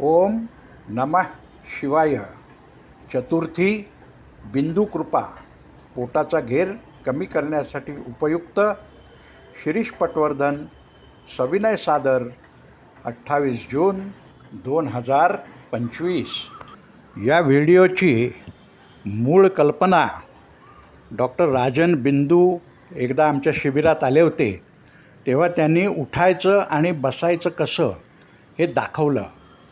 ओम नमः शिवाय. चतुर्थी बिंदू कृपा. पोटाचा घेर कमी करण्यासाठी उपयुक्त. शिरीष पटवर्धन सविनय सादर अठ्ठावीस जून दोन हजार पंचवीस. या व्हिडिओची मूळ कल्पना डॉक्टर राजन बिंदू एकदा आमच्या शिबिरात आले होते तेव्हा त्यांनी उठायचं आणि बसायचं कसं हे दाखवलं.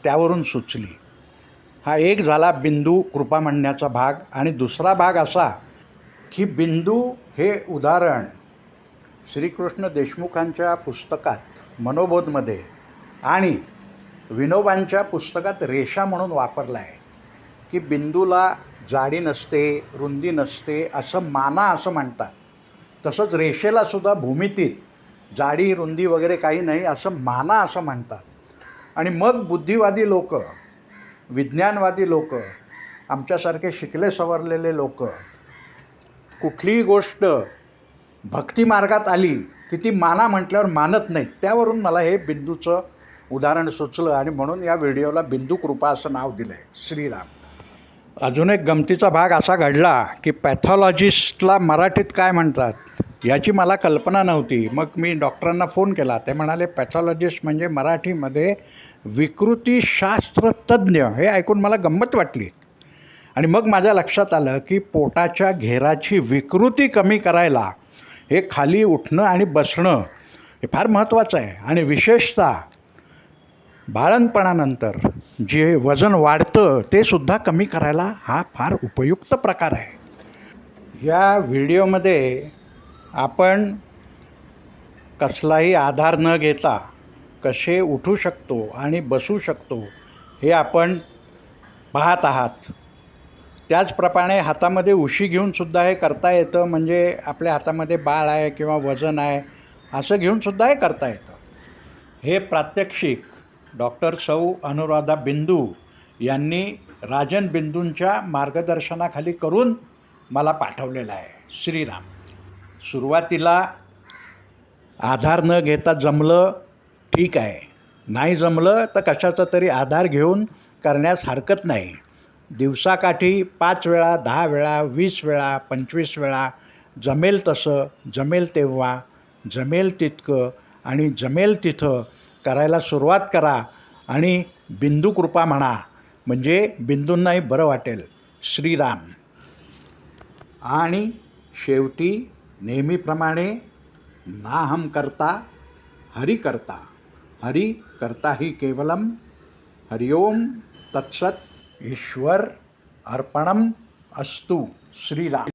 त्यावरून सुचली. हा एक झाला बिंदू कृपा म्हणण्याचा भाग आणि दुसरा भाग असा की बिंदू हे उदाहरण श्रीकृष्ण देशमुखांच्या पुस्तकात मनोबोधमध्ये आणि विनोबांच्या पुस्तकात रेषा म्हणून वापरला आहे की बिंदूला जाडी नसते रुंदी नसते असं माना असं म्हणतात. तसंच रेषेलासुद्धा भूमितीत जाडी रुंदी वगैरे काही नाही असं माना असं म्हणतात. आणि मग बुद्धिवादी लोक विज्ञानवादी लोक आमच्यासारखे शिकले सवरलेले लोक कुठलीही गोष्ट भक्तिमार्गात आली की ती माना म्हटल्यावर मानत नाहीत. त्यावरून मला हे बिंदूचं उदाहरण सुचलं आणि म्हणून या व्हिडिओला बिंदू कृपा असं नाव दिलं आहे श्रीराम. अजून एक गमतीचा भाग असा घडला की पॅथॉलॉजिस्टला मराठीत काय म्हणतात? याची मला कल्पना नव्हती. मग मी डॉक्टरांना फोन केला. ते म्हणाले पॅथॉलॉजिस्ट म्हणजे मराठीमध्ये विकृतीशास्त्रतज्ञ. हे ऐकून मला गंमत वाटली. आणि मग माझ्या लक्षात आलं की पोटाच्या घेराची विकृती कमी करायला हे खाली उठणं आणि बसणं हे फार महत्त्वाचं आहे. आणि विशेषतः बाळणपणानंतर जे वजन वाढतं ते सुद्धा कमी करायला हा फार उपयुक्त प्रकार आहे. या व्हिडिओमध्ये आपण कसलाही आधार न घेता कसे उठू शकतो आणि बसू शकतो हे आपण पाहत आहात. त्याचप्रमाणे हातामध्ये उशी घेऊनसुद्धा हे करता येतं म्हणजे आपल्या हातामध्ये बाळ आहे किंवा वजन आहे असं घेऊनसुद्धा हे करता येतं. हे प्रात्यक्षिक डॉक्टर सौ अनुराधा बिंदू यांनी राजन बिंदूंच्या मार्गदर्शनाखाली करून मला पाठवलेलं आहे. श्रीराम. सुरुवातीला आधार न घेता जमलं ठीक आहे. नाही जमलं तर कशाचा तरी आधार घेऊन करण्यास हरकत नाही. दिवसाकाठी पाच वेळा दहा वेळा वीस वेळा पंचवीस वेळा जमेल तसं जमेल तेव्हा जमेल तितकं आणि जमेल तिथं करायला सुरुवात करा आणि बिंदू कृपा म्हणा म्हणजे बिंदूंनाही बरं वाटेल. श्रीराम. आणि शेवटी नेहमीप्रमाणे नाहम करता, हरि करता। हरि करता ही केवलम, हरिओम तत्सत ईश्वर अर्पणम अस्तु श्रीराम।